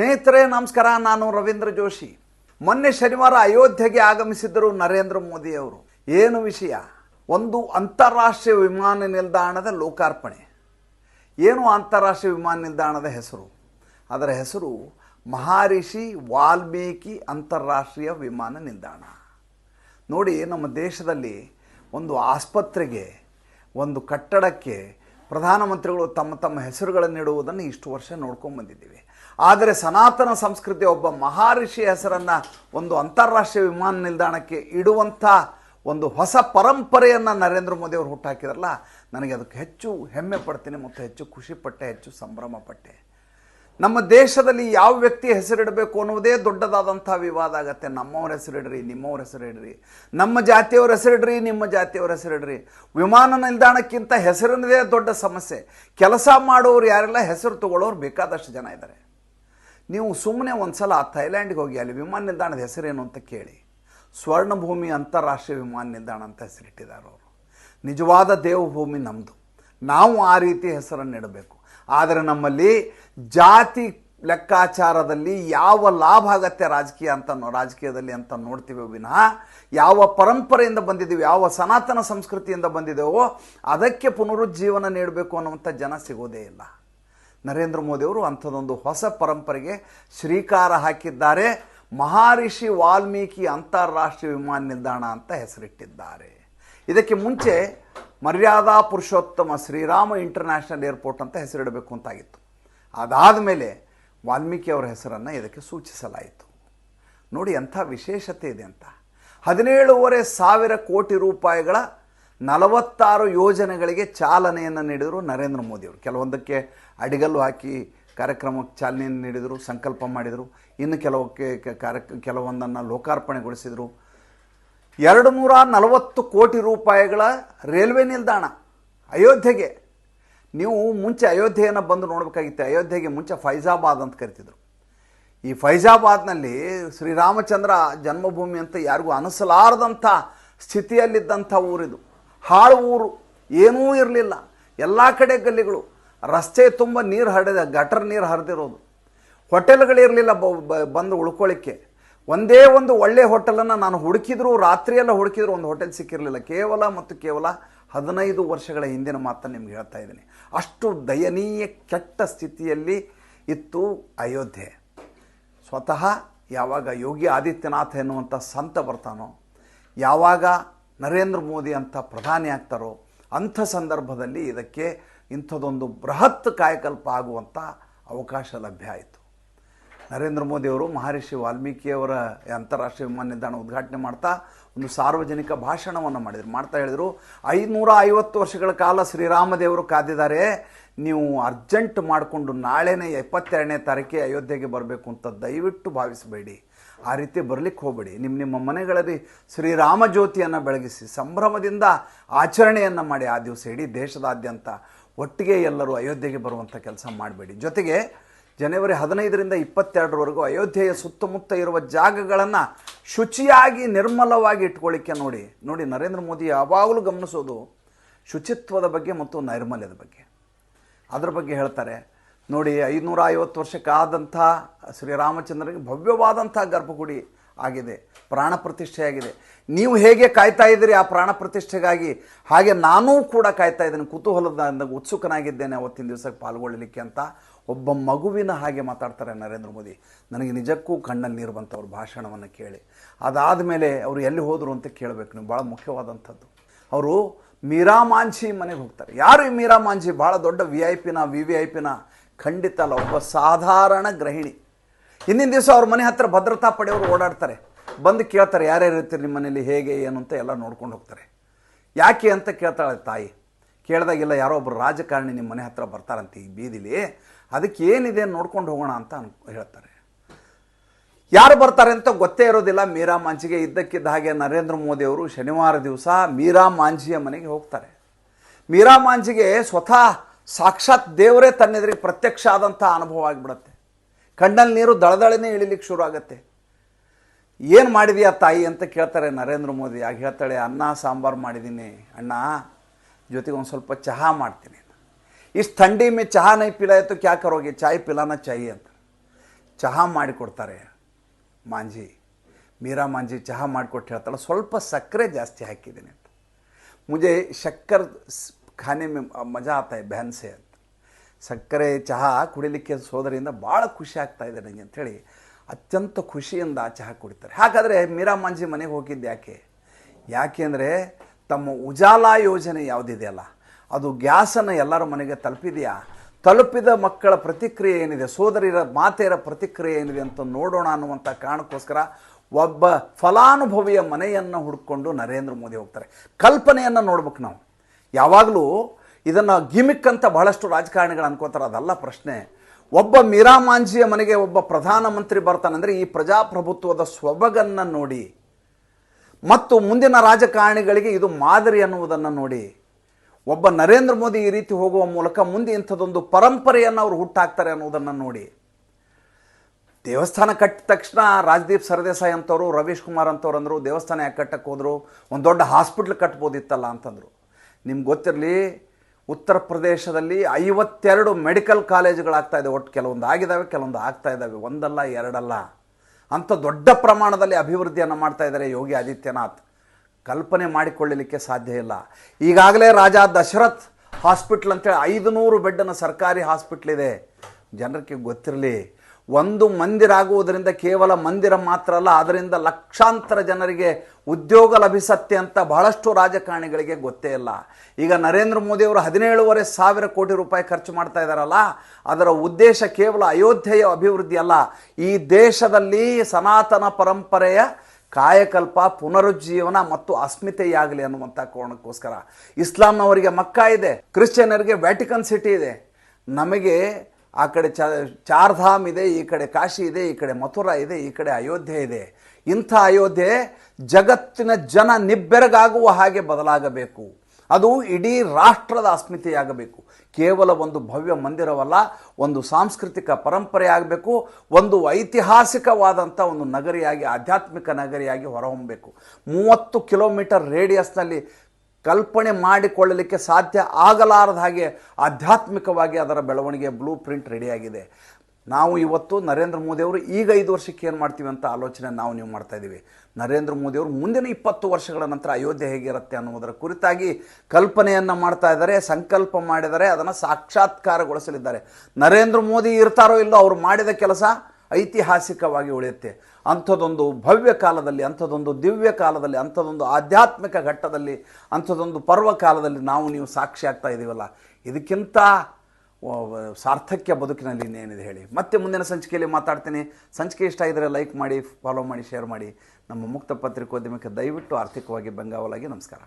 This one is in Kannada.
ಸ್ನೇಹಿತರೆ, ನಮಸ್ಕಾರ. ನಾನು ರವೀಂದ್ರ ಜೋಶಿ. ಮೊನ್ನೆ ಶನಿವಾರ ಅಯೋಧ್ಯೆಗೆ ಆಗಮಿಸಿದ್ದರು ನರೇಂದ್ರ ಮೋದಿ ಅವರು. ಏನು ವಿಷಯ? ಒಂದು ಅಂತಾರಾಷ್ಟ್ರೀಯ ವಿಮಾನ ನಿಲ್ದಾಣದ ಲೋಕಾರ್ಪಣೆ. ಏನು ಅಂತಾರಾಷ್ಟ್ರೀಯ ವಿಮಾನ ನಿಲ್ದಾಣದ ಹೆಸರು? ಅದರ ಹೆಸರು ಮಹಾರಿಷಿ ವಾಲ್ಮೀಕಿ ಅಂತಾರಾಷ್ಟ್ರೀಯ ವಿಮಾನ ನಿಲ್ದಾಣ. ನೋಡಿ, ನಮ್ಮ ದೇಶದಲ್ಲಿ ಒಂದು ಆಸ್ಪತ್ರೆಗೆ, ಒಂದು ಕಟ್ಟಡಕ್ಕೆ ಪ್ರಧಾನಮಂತ್ರಿಗಳು ತಮ್ಮ ತಮ್ಮ ಹೆಸರುಗಳನ್ನು ನೀಡುವುದನ್ನು ಇಷ್ಟು ವರ್ಷ ನೋಡ್ಕೊಂಡು ಬಂದಿದ್ದೀವಿ ಆದರೆ ಸನಾತನ ಸಂಸ್ಕೃತಿ ಒಬ್ಬ ಮಹಾರಿಷಿ ಹೆಸರನ್ನು ಒಂದು ಅಂತಾರಾಷ್ಟ್ರೀಯ ವಿಮಾನ ನಿಲ್ದಾಣಕ್ಕೆ ಇಡುವಂಥ ಒಂದು ಹೊಸ ಪರಂಪರೆಯನ್ನು ನರೇಂದ್ರ ಮೋದಿ ಅವರು ಹುಟ್ಟಾಕಿದ್ರಲ್ಲ, ನನಗೆ ಅದಕ್ಕೆ ಹೆಚ್ಚು ಹೆಮ್ಮೆ ಪಡ್ತೀನಿ ಮತ್ತು ಹೆಚ್ಚು ಖುಷಿಪಟ್ಟೆ ಹೆಚ್ಚು ಸಂಭ್ರಮ ಪಟ್ಟೆ. ನಮ್ಮ ದೇಶದಲ್ಲಿ ಯಾವ ವ್ಯಕ್ತಿ ಹೆಸರಿಡಬೇಕು ಅನ್ನೋದೇ ದೊಡ್ಡದಾದಂಥ ವಿವಾದ ಆಗತ್ತೆ. ನಮ್ಮವ್ರ ಹೆಸರಿಡ್ರಿ, ನಿಮ್ಮವ್ರ ಹೆಸರಿಡ್ರಿ. ನಮ್ಮ ಜಾತಿಯವ್ರ ಹೆಸರಿಡ್ರಿ, ನಿಮ್ಮ ಜಾತಿಯವ್ರ ಹೆಸರಿಡ್ರಿ. ವಿಮಾನ ನಿಲ್ದಾಣಕ್ಕಿಂತ ಹೆಸರಿನದೇ ದೊಡ್ಡ ಸಮಸ್ಯೆ. ಕೆಲಸ ಮಾಡೋರು ಯಾರೆಲ್ಲ, ಹೆಸರು ತಗೊಳ್ಳೋರು ಬೇಕಾದಷ್ಟು ಜನ ಇದ್ದಾರೆ. ನೀವು ಸುಮ್ಮನೆ ಒಂದು ಸಲ ಥೈಲ್ಯಾಂಡ್ಗೆ ಹೋಗಿ ಅಲ್ಲಿ ವಿಮಾನ ನಿಲ್ದಾಣದ ಹೆಸರೇನು ಅಂತ ಕೇಳಿ. ಸ್ವರ್ಣಭೂಮಿ ಅಂತಾರಾಷ್ಟ್ರೀಯ ವಿಮಾನ ನಿಲ್ದಾಣ ಅಂತ ಹೆಸರಿಟ್ಟಿದ್ದಾರೆ ಅವರು. ನಿಜವಾದ ದೇವಭೂಮಿ ನಮ್ಮದು ನಾವು ಆ ರೀತಿ ಹೆಸರನ್ನು ಇಡಬೇಕು. ಆದರೆ ನಮ್ಮಲ್ಲಿ ಜಾತಿ ಲೆಕ್ಕಾಚಾರದಲ್ಲಿ ಯಾವ ಲಾಭ ಆಗತ್ತೆ ರಾಜಕೀಯ ಅಂತ ರಾಜಕೀಯದಲ್ಲಿ ಅಂತ ನೋಡ್ತೀವಿ ವಿನಃ, ಯಾವ ಪರಂಪರೆಯಿಂದ ಬಂದಿದ್ದೀವಿ, ಯಾವ ಸನಾತನ ಸಂಸ್ಕೃತಿಯಿಂದ ಬಂದಿದ್ದೇವೋ, ಅದಕ್ಕೆ ಪುನರುಜ್ಜೀವನ ನೀಡಬೇಕು ಅನ್ನುವಂಥ ಜನ ಸಿಗೋದೇ ಇಲ್ಲ. ನರೇಂದ್ರ ಮೋದಿಯವರು ಅಂಥದ್ದೊಂದು ಹೊಸ ಪರಂಪರೆಗೆ ಶ್ರೀಕಾರ ಹಾಕಿದ್ದಾರೆ. ಮಹಾರಿಷಿ ವಾಲ್ಮೀಕಿ ಅಂತಾರಾಷ್ಟ್ರೀಯ ವಿಮಾನ ನಿಲ್ದಾಣ ಅಂತ ಹೆಸರಿಟ್ಟಿದ್ದಾರೆ. ಇದಕ್ಕೆ ಮುಂಚೆ ಮರ್ಯಾದಾ ಪುರುಷೋತ್ತಮ ಶ್ರೀರಾಮ ಇಂಟರ್ನ್ಯಾಷನಲ್ ಏರ್ಪೋರ್ಟ್ ಅಂತ ಹೆಸರಿಡಬೇಕು ಅಂತಾಗಿತ್ತು. ಅದಾದ ಮೇಲೆ ವಾಲ್ಮೀಕಿ ಅವರ ಹೆಸರನ್ನು ಇದಕ್ಕೆ ಸೂಚಿಸಲಾಯಿತು. ನೋಡಿ ಎಂಥ ವಿಶೇಷತೆ ಇದೆ ಅಂತ. ಹದಿನೇಳುವರೆ ಸಾವಿರ ಕೋಟಿ ರೂಪಾಯಿಗಳ ನಲವತ್ತಾರು ಯೋಜನೆಗಳಿಗೆ ಚಾಲನೆಯನ್ನು ನೀಡಿದರು ನರೇಂದ್ರ ಮೋದಿಯವರು ಕೆಲವೊಂದಕ್ಕೆ ಅಡಿಗಲ್ಲು ಹಾಕಿ ಕಾರ್ಯಕ್ರಮಕ್ಕೆ ಚಾಲನೆಯನ್ನು ನೀಡಿದರು, ಸಂಕಲ್ಪ ಮಾಡಿದರು. ಇನ್ನು ಕೆಲವಕ್ಕೆ ಕಾರ್ಯ, ಕೆಲವೊಂದನ್ನು ಲೋಕಾರ್ಪಣೆಗೊಳಿಸಿದರು. ಎರಡು ನೂರ ನಲವತ್ತು ಕೋಟಿ ರೂಪಾಯಿಗಳ ರೈಲ್ವೆ ನಿಲ್ದಾಣ ಅಯೋಧ್ಯೆಗೆ. ನೀವು ಮುಂಚೆ ಅಯೋಧ್ಯೆಯನ್ನು ಬಂದು ನೋಡಬೇಕಾಗಿತ್ತು. ಅಯೋಧ್ಯೆಗೆ ಮುಂಚೆ ಫೈಜಾಬಾದ್ ಅಂತ ಕರಿತಿದ್ರು. ಈ ಫೈಜಾಬಾದ್ನಲ್ಲಿ ಶ್ರೀರಾಮಚಂದ್ರ ಜನ್ಮಭೂಮಿ ಅಂತ ಯಾರಿಗೂ ಅನಿಸಲಾರದಂಥ ಸ್ಥಿತಿಯಲ್ಲಿದ್ದಂಥ ಊರಿದು. ಹಾಳು ಊರು, ಏನೂ ಇರಲಿಲ್ಲ. ಎಲ್ಲ ಕಡೆ ಗಲ್ಲಿಗಳು. ರಸ್ತೆ ತುಂಬ ನೀರು ಹರಿದ ಗಟರ್ ನೀರು ಹರಿದಿರೋದು. ಹೋಟೆಲ್ಗಳಿರಲಿಲ್ಲ ಬಂದು ಉಳ್ಕೊಳ್ಳಿಕ್ಕೆ ಒಂದೇ ಒಂದು ಒಳ್ಳೆಯ ಹೋಟೆಲನ್ನು ನಾನು ಹುಡುಕಿದ್ರು, ರಾತ್ರಿಯೆಲ್ಲ ಹುಡುಕಿದ್ರು ಒಂದು ಹೋಟೆಲ್ ಸಿಕ್ಕಿರಲಿಲ್ಲ. ಕೇವಲ ಮತ್ತು ಕೇವಲ ಹದಿನೈದು ವರ್ಷಗಳ ಹಿಂದಿನ ಮಾತನ್ನು ನಿಮ್ಗೆ ಹೇಳ್ತಾ ಇದ್ದೀನಿ. ಅಷ್ಟು ದಯನೀಯ ಕೆಟ್ಟ ಸ್ಥಿತಿಯಲ್ಲಿ ಇತ್ತು ಅಯೋಧ್ಯೆ. ಸ್ವತಃ ಯಾವಾಗ ಯೋಗಿ ಆದಿತ್ಯನಾಥ್ ಎನ್ನುವಂಥ ಸಂತ ಬರ್ತಾನೋ, ಯಾವಾಗ ನರೇಂದ್ರ ಮೋದಿ ಅಂತ ಪ್ರಧಾನಿ ಆಗ್ತಾರೋ ಅಂಥ ಸಂದರ್ಭದಲ್ಲಿ ಇದಕ್ಕೆ ಇಂಥದ್ದೊಂದು ಬೃಹತ್ ಕಾಯಕಲ್ಪ ಆಗುವಂಥ ಅವಕಾಶ ಲಭ್ಯ ಆಯಿತು. ನರೇಂದ್ರ ಮೋದಿಯವರು ಮಹರ್ಷಿ ವಾಲ್ಮೀಕಿಯವರ ಅಂತಾರಾಷ್ಟ್ರೀಯ ವಿಮಾನ ನಿಲ್ದಾಣ ಉದ್ಘಾಟನೆ ಮಾಡ್ತಾ ಒಂದು ಸಾರ್ವಜನಿಕ ಭಾಷಣವನ್ನು ಮಾಡಿದರು. ಮಾಡ್ತಾ ಹೇಳಿದರು ಐನೂರ ಐವತ್ತು ವರ್ಷಗಳ ಕಾಲ ಶ್ರೀರಾಮದೇವರು ಕಾದಿದ್ದಾರೆ, ನೀವು ಅರ್ಜೆಂಟ್ ಮಾಡಿಕೊಂಡು ನಾಳೆನೇ ಎಪ್ಪತ್ತೆರಡನೇ ತಾರೀಕಿಗೆ ಅಯೋಧ್ಯೆಗೆ ಬರಬೇಕು ಅಂತ ದಯವಿಟ್ಟು ಭಾವಿಸಬೇಡಿ. ಆ ರೀತಿ ಬರಲಿಕ್ಕೆ ಹೋಗಬೇಡಿ. ನಿಮ್ಮ ನಿಮ್ಮ ಮನೆಗಳಲ್ಲಿ ಶ್ರೀರಾಮ ಜ್ಯೋತಿಯನ್ನು ಬೆಳಗಿಸಿ, ಸಂಭ್ರಮದಿಂದ ಆಚರಣೆಯನ್ನು ಮಾಡಿ ಆ ದಿವಸ ಇಡೀ ದೇಶದಾದ್ಯಂತ ಒಟ್ಟಿಗೆ ಎಲ್ಲರೂ ಅಯೋಧ್ಯೆಗೆ ಬರುವಂಥ ಕೆಲಸ ಮಾಡಬೇಡಿ. ಜೊತೆಗೆ ಜನವರಿ ಹದಿನೈದರಿಂದ ಇಪ್ಪತ್ತೆರಡರವರೆಗೂ ಅಯೋಧ್ಯೆಯ ಸುತ್ತಮುತ್ತ ಇರುವ ಜಾಗಗಳನ್ನು ಶುಚಿಯಾಗಿ ನಿರ್ಮಲವಾಗಿ ಇಟ್ಕೊಳ್ಳಿಕ್ಕೆ ನೋಡಿ. ನೋಡಿ, ನರೇಂದ್ರ ಮೋದಿ ಯಾವಾಗಲೂ ಗಮನಿಸೋದು ಶುಚಿತ್ವದ ಬಗ್ಗೆ ಮತ್ತು ನೈರ್ಮಲ್ಯದ ಬಗ್ಗೆ. ಅದರ ಬಗ್ಗೆ ಹೇಳ್ತಾರೆ. ನೋಡಿ ಐದುನೂರ ಐವತ್ತು ವರ್ಷಕ್ಕಾದಂಥ ಶ್ರೀರಾಮಚಂದ್ರನಿಗೆ ಭವ್ಯವಾದಂಥ ಗರ್ಭಗುಡಿ ಆಗಿದೆ. ಪ್ರಾಣ ಪ್ರತಿಷ್ಠೆಯಾಗಿದೆ ನೀವು ಹೇಗೆ ಕಾಯ್ತಾ ಇದ್ದೀರಿ ಆ ಪ್ರಾಣ ಪ್ರತಿಷ್ಠೆಗಾಗಿ? ಹಾಗೆ ನಾನೂ ಕೂಡ ಕಾಯ್ತಾ ಇದ್ದೇನೆ. ಕುತೂಹಲದಿಂದ ಉತ್ಸುಕನಾಗಿದ್ದೇನೆ ಅವತ್ತಿನ ದಿವಸಕ್ಕೆ ಪಾಲ್ಗೊಳ್ಳಲಿಕ್ಕೆ ಅಂತ. ಒಬ್ಬ ಮಗುವಿನ ಹಾಗೆ ಮಾತಾಡ್ತಾರೆ ನರೇಂದ್ರ ಮೋದಿ. ನನಗೆ ನಿಜಕ್ಕೂ ಕಣ್ಣಲ್ಲಿ ನೀರು ಬಂತು ಅವ್ರ ಭಾಷಣವನ್ನು ಕೇಳಿ. ಅದಾದ ಮೇಲೆ ಅವರು ಎಲ್ಲಿ ಹೋದರು ಅಂತ ಕೇಳಬೇಕು ನೀವು, ಭಾಳ ಮುಖ್ಯವಾದಂಥದ್ದು. ಅವರು ಮೀರಾ ಮಾಂಜಿ ಮನೆಗೆ ಹೋಗ್ತಾರೆ. ಯಾರು ಈ ಮೀರಾ ಮಾಂಜಿ ಭಾಳ ದೊಡ್ಡ ವಿ ಐ ಪಿನ ವಿ ವಿ ಐ ಪಿನ ಖಂಡಿತ ಅಲ್ಲ, ಒಬ್ಬ ಸಾಧಾರಣ ಗೃಹಿಣಿ. ಹಿಂದಿನ ದಿವಸ ಅವ್ರ ಮನೆ ಹತ್ತಿರ ಭದ್ರತಾ ಪಡೆಯವರು ಓಡಾಡ್ತಾರೆ. ಬಂದು ಕೇಳ್ತಾರೆ, ಯಾರ್ಯಾರು ಇರ್ತೀರಿ ನಿಮ್ಮ ಮನೇಲಿ, ಹೇಗೆ, ಏನು ಅಂತ ಎಲ್ಲ ನೋಡ್ಕೊಂಡು ಹೋಗ್ತಾರೆ. ಯಾಕೆ ಅಂತ ಕೇಳ್ತಾಳೆ ತಾಯಿ. ಕೇಳಿದಾಗೆಲ್ಲ ಯಾರೋ ಒಬ್ಬರು ರಾಜಕಾರಣಿ ನಿಮ್ಮ ಮನೆ ಹತ್ರ ಬರ್ತಾರಂತೆ ಈ ಬೀದಿಲಿ, ಅದಕ್ಕೆ ಏನಿದೆ ನೋಡ್ಕೊಂಡು ಹೋಗೋಣ ಅಂತ ಅನ್, ಹೇಳ್ತಾರೆ. ಯಾರು ಬರ್ತಾರೆ ಅಂತ ಗೊತ್ತೇ ಇರೋದಿಲ್ಲ. ಮೀರಾ ಮಾಂಜಿಗೆ ಇದ್ದಕ್ಕಿದ್ದ ಹಾಗೆ ನರೇಂದ್ರ ಮೋದಿ ಅವರು ಶನಿವಾರ ದಿವಸ ಮೀರಾ ಮಾಂಜಿಯ ಮನೆಗೆ ಹೋಗ್ತಾರೆ. ಮೀರಾ ಮಾಂಜಿಗೆ ಸ್ವತಃ ಸಾಕ್ಷಾತ್ ದೇವರೇ ತನ್ನೆದುರಿಗೆ ಪ್ರತ್ಯಕ್ಷ ಆದಂಥ ಅನುಭವ ಆಗಿಬಿಡತ್ತೆ. ಕಣ್ಣಲ್ಲಿ ನೀರು ದಳದಳಿನೇ ಇಳಿಲಿಕ್ಕೆ ಶುರು ಆಗುತ್ತೆ. ಏನು ಮಾಡಿದೀಯಾ ತಾಯಿ ಅಂತ ಕೇಳ್ತಾರೆ ನರೇಂದ್ರ ಮೋದಿ. ಆಗ ಹೇಳ್ತಾಳೆ, ಅನ್ನ, ಸಾಂಬಾರು ಮಾಡಿದ್ದೀನಿ. ಅಣ್ಣ ಜೊತೆಗೆ ಒಂದು ಸ್ವಲ್ಪ ಚಹಾ ಮಾಡ್ತೀನಿ. ಇಷ್ಟು ಥಂಡಿ ಮೇ ಚಹಾ ನೈ ಪಿಲಾಯ್ತು ಕ್ಯಾ ಕರೋಗೆ? ಚಾಯ್ ಪಿಲಾನ ಚಾಯಿ ಅಂತ. ಚಹಾ ಮಾಡಿಕೊಡ್ತಾರೆ ಮಾಂಜಿ. ಮೀರಾ ಮಾಂಜಿ ಚಹಾ ಮಾಡಿಕೊಟ್ಟು ಹೇಳ್ತಾಳೆ, ಸ್ವಲ್ಪ ಸಕ್ಕರೆ ಜಾಸ್ತಿ ಹಾಕಿದ್ದೀನಿ ಅಂತ. ಮುಂಜೆ ಶಕ್ಕರ್ ಖಾನೆ ಮೇ ಮಜಾ ಆತಾಯ್ ಬ್ಯಾನ್ಸೆ ಅಂತ. ಸಕ್ಕರೆ, ಚಹಾ ಕುಡಿಲಿಕ್ಕೆ ಸೋದರಿಂದ ಭಾಳ ಖುಷಿ ಆಗ್ತಾ ಇದೆ ನನಗೆ ಅಂಥೇಳಿ ಅತ್ಯಂತ ಖುಷಿಯಿಂದ ಚಹಾ ಕುಡಿತಾರೆ. ಹಾಗಾದರೆ ಮೀರಾ ಮಾಂಜಿ ಮನೆಗೆ ಹೋಗಿದ್ದು ಯಾಕೆ? ಯಾಕೆ ಅಂದರೆ ತಮ್ಮ ಉಜಾಲಾ ಯೋಜನೆ ಯಾವುದಿದೆಯಲ್ಲ? ಅದು ಗ್ಯಾಸನ್ನು ಎಲ್ಲರ ಮನೆಗೆ ತಲುಪಿದೆಯಾ? ತಲುಪಿದ ಮಕ್ಕಳ ಪ್ರತಿಕ್ರಿಯೆ ಏನಿದೆ? ಸೋದರಿಯರ, ಮಾತೆಯರ ಪ್ರತಿಕ್ರಿಯೆ ಏನಿದೆ ಅಂತ ನೋಡೋಣ ಅನ್ನುವಂಥ ಕಾರಣಕ್ಕೋಸ್ಕರ ಒಬ್ಬ ಫಲಾನುಭವಿಯ ಮನೆಯನ್ನು ಹುಡ್ಕೊಂಡು ನರೇಂದ್ರ ಮೋದಿ ಹೋಗ್ತಾರೆ. ಕಲ್ಪನೆಯನ್ನು ನೋಡ್ಬೇಕು ನಾವು. ಯಾವಾಗಲೂ ಇದನ್ನು ಗಿಮಿಕ್ ಅಂತ ಬಹಳಷ್ಟು ರಾಜಕಾರಣಿಗಳು ಅನ್ಕೋತಾರೆ. ಅದಲ್ಲ ಪ್ರಶ್ನೆ. ಒಬ್ಬ ಮೀರಾ ಮಾಂಜಿಯ ಮನೆಗೆ ಒಬ್ಬ ಪ್ರಧಾನಮಂತ್ರಿ ಬರ್ತಾನಂದರೆ ಈ ಪ್ರಜಾಪ್ರಭುತ್ವದ ಸೊಬಗನ್ನು ನೋಡಿ ಮತ್ತು ಮುಂದಿನ ರಾಜಕಾರಣಿಗಳಿಗೆ ಇದು ಮಾದರಿ ಅನ್ನುವುದನ್ನು ನೋಡಿ. ಒಬ್ಬ ನರೇಂದ್ರ ಮೋದಿ ಈ ರೀತಿ ಹೋಗುವ ಮೂಲಕ ಮುಂದೆ ಇಂಥದ್ದೊಂದು ಪರಂಪರೆಯನ್ನು ಅವರು ಹುಟ್ಟಾಕ್ತಾರೆ ಅನ್ನೋದನ್ನು ನೋಡಿ. ದೇವಸ್ಥಾನ ಕಟ್ಟಿದ ತಕ್ಷಣ ರಾಜದೀಪ್ ಸರ್ದೇಸಾಯಿ ಅಂತವರು ರವೀಶ್ ಕುಮಾರ್ ಅಂತವ್ರು ಅಂದರು, ದೇವಸ್ಥಾನ ಯಾಕೆ ಕಟ್ಟಕ್ಕೆ ಹೋದರು, ಒಂದು ದೊಡ್ಡ ಹಾಸ್ಪಿಟ್ಲ್ ಕಟ್ಬೋದಿತ್ತಲ್ಲ ಅಂತಂದರು. ನಿಮ್ಗೆ ಗೊತ್ತಿರಲಿ, ಉತ್ತರ ಪ್ರದೇಶದಲ್ಲಿ ಐವತ್ತೆರಡು ಮೆಡಿಕಲ್ ಕಾಲೇಜುಗಳಾಗ್ತಾ ಇದೆ, ಒಟ್ಟು ಕೆಲವೊಂದು ಆಗಿದ್ದಾವೆ ಕೆಲವೊಂದು ಆಗ್ತಾ ಇದ್ದಾವೆ ಒಂದಲ್ಲ, ಎರಡಲ್ಲ. ಅಂಥ ದೊಡ್ಡ ಪ್ರಮಾಣದಲ್ಲಿ ಅಭಿವೃದ್ಧಿಯನ್ನು ಮಾಡ್ತಾ ಇದ್ದಾರೆ ಯೋಗಿ ಆದಿತ್ಯನಾಥ್. ಕಲ್ಪನೆ ಮಾಡಿಕೊಳ್ಳಲಿಕ್ಕೆ ಸಾಧ್ಯ ಇಲ್ಲ. ಈಗಾಗಲೇ ರಾಜ ದಶರಥ್ ಹಾಸ್ಪಿಟ್ಲ್ ಅಂತೇಳಿ ಐದು ನೂರು ಬೆಡ್ಡನ್ನು ಸರ್ಕಾರಿ ಹಾಸ್ಪಿಟ್ಲಿದೆ ಜನರಿಗೆ ಗೊತ್ತಿರಲಿ ಒಂದು ಮಂದಿರ ಆಗುವುದರಿಂದ ಕೇವಲ ಮಂದಿರ ಮಾತ್ರ ಅಲ್ಲ, ಅದರಿಂದ ಲಕ್ಷಾಂತರ ಜನರಿಗೆ ಉದ್ಯೋಗ ಲಭಿಸತ್ತೆ ಅಂತ ಬಹಳಷ್ಟು ರಾಜಕಾರಣಿಗಳಿಗೆ ಗೊತ್ತೇ ಇಲ್ಲ. ಈಗ ನರೇಂದ್ರ ಮೋದಿ ಅವರು ಹದಿನೇಳುವರೆ ಸಾವಿರ ಕೋಟಿ ರೂಪಾಯಿ ಖರ್ಚು ಮಾಡ್ತಾ ಇದ್ದಾರಲ್ಲ, ಅದರ ಉದ್ದೇಶ ಕೇವಲ ಅಯೋಧ್ಯೆಯ ಅಭಿವೃದ್ಧಿ ಅಲ್ಲ. ಈ ದೇಶದಲ್ಲಿ ಸನಾತನ ಪರಂಪರೆಯ ಕಾಯಕಲ್ಪ, ಪುನರುಜ್ಜೀವನ ಮತ್ತು ಅಸ್ಮಿತೆಯಾಗಲಿ ಅನ್ನುವಂಥ ಕಾರಣಕ್ಕೋಸ್ಕರ. ಇಸ್ಲಾಂನವರಿಗೆ ಮಕ್ಕಾ ಇದೆ, ಕ್ರಿಶ್ಚಿಯನರಿಗೆ ವ್ಯಾಟಿಕನ್ ಸಿಟಿ ಇದೆ. ನಮಗೆ ಆ ಕಡೆ ಚಾರ್ಧಾಮ್ ಇದೆ, ಈ ಕಡೆ ಕಾಶಿ ಇದೆ, ಈ ಕಡೆ ಮಥುರಾ ಇದೆ, ಈ ಕಡೆ ಅಯೋಧ್ಯೆ ಇದೆ. ಇಂಥ ಅಯೋಧ್ಯೆ ಜಗತ್ತಿನ ಜನ ನಿಬ್ಬೆರಗಾಗುವ ಹಾಗೆ ಬದಲಾಗಬೇಕು. ಅದು ಇಡೀ ರಾಷ್ಟ್ರದ ಅಸ್ಮಿತೆಯಾಗಬೇಕು. ಕೇವಲ ಒಂದು ಭವ್ಯ ಮಂದಿರವಲ್ಲ, ಒಂದು ಸಾಂಸ್ಕೃತಿಕ ಪರಂಪರೆಯಾಗಬೇಕು ಒಂದು ಐತಿಹಾಸಿಕವಾದಂಥ ಒಂದು ನಗರಿಯಾಗಿ, ಆಧ್ಯಾತ್ಮಿಕ ನಗರಿಯಾಗಿ ಹೊರಹೊಮ್ಮಬೇಕು ಮೂವತ್ತು ಕಿಲೋಮೀಟರ್ ರೇಡಿಯಸ್ನಲ್ಲಿ ಕಲ್ಪನೆ ಮಾಡಿಕೊಳ್ಳಲಿಕ್ಕೆ ಸಾಧ್ಯ ಆಗಲಾರದ ಹಾಗೆ ಆಧ್ಯಾತ್ಮಿಕವಾಗಿ ಅದರ ಬೆಳವಣಿಗೆ ಬ್ಲೂ ಪ್ರಿಂಟ್ ರೆಡಿಯಾಗಿದೆ ನಾವು ಇವತ್ತು ನರೇಂದ್ರ ಮೋದಿಯವರು ಈಗ ಐದು ವರ್ಷಕ್ಕೆ ಏನು ಮಾಡ್ತೀವಿ ಅಂತ ಆಲೋಚನೆ ನಾವು ನೀವು ಮಾಡ್ತಾ ಇದ್ದೀವಿ ನರೇಂದ್ರ ಮೋದಿಯವರು ಮುಂದಿನ ಇಪ್ಪತ್ತು ವರ್ಷಗಳ ನಂತರ ಅಯೋಧ್ಯೆ ಹೇಗಿರುತ್ತೆ ಅನ್ನುವುದರ ಕುರಿತಾಗಿ ಕಲ್ಪನೆಯನ್ನು ಮಾಡ್ತಾ ಇದ್ದಾರೆ, ಸಂಕಲ್ಪ ಮಾಡಿದರೆ ಅದನ್ನು ಸಾಕ್ಷಾತ್ಕಾರಗೊಳಿಸಲಿದ್ದಾರೆ. ನರೇಂದ್ರ ಮೋದಿ ಇರ್ತಾರೋ ಇಲ್ಲೋ ಅವರು ಮಾಡಿದ ಕೆಲಸ ಐತಿಹಾಸಿಕವಾಗಿ ಉಳಿಯುತ್ತೆ. ಅಂಥದ್ದೊಂದು ಭವ್ಯ ಕಾಲದಲ್ಲಿ ಅಂಥದ್ದೊಂದು ದಿವ್ಯ ಕಾಲದಲ್ಲಿ ಅಂಥದ್ದೊಂದು ಆಧ್ಯಾತ್ಮಿಕ ಘಟ್ಟದಲ್ಲಿ ಅಂಥದ್ದೊಂದು ಪರ್ವ ಕಾಲದಲ್ಲಿ ನಾವು ನೀವು ಸಾಕ್ಷಿ ಆಗ್ತಾ ಇದ್ದೀವಲ್ಲ ಇದಕ್ಕಿಂತ ಸಾರ್ಥಕ್ಯ ಬದುಕಿನಲ್ಲಿ ಇನ್ನೇನಿದೆ ಹೇಳಿ. ಮತ್ತೆ ಮುಂದಿನ ಸಂಚಿಕೆಯಲ್ಲಿ ಮಾತಾಡ್ತೀನಿ. ಸಂಚಿಕೆ ಇಷ್ಟ ಇದ್ದರೆ ಲೈಕ್ ಮಾಡಿ ಫಾಲೋ ಮಾಡಿ ಶೇರ್ ಮಾಡಿ. ನಮ್ಮ ಮುಕ್ತ ಪತ್ರಿಕೋದ್ಯಮಕ್ಕೆ ದಯವಿಟ್ಟು ಆರ್ಥಿಕವಾಗಿ ಬೆಂಗಾವಲಾಗಿ ನಮಸ್ಕಾರ.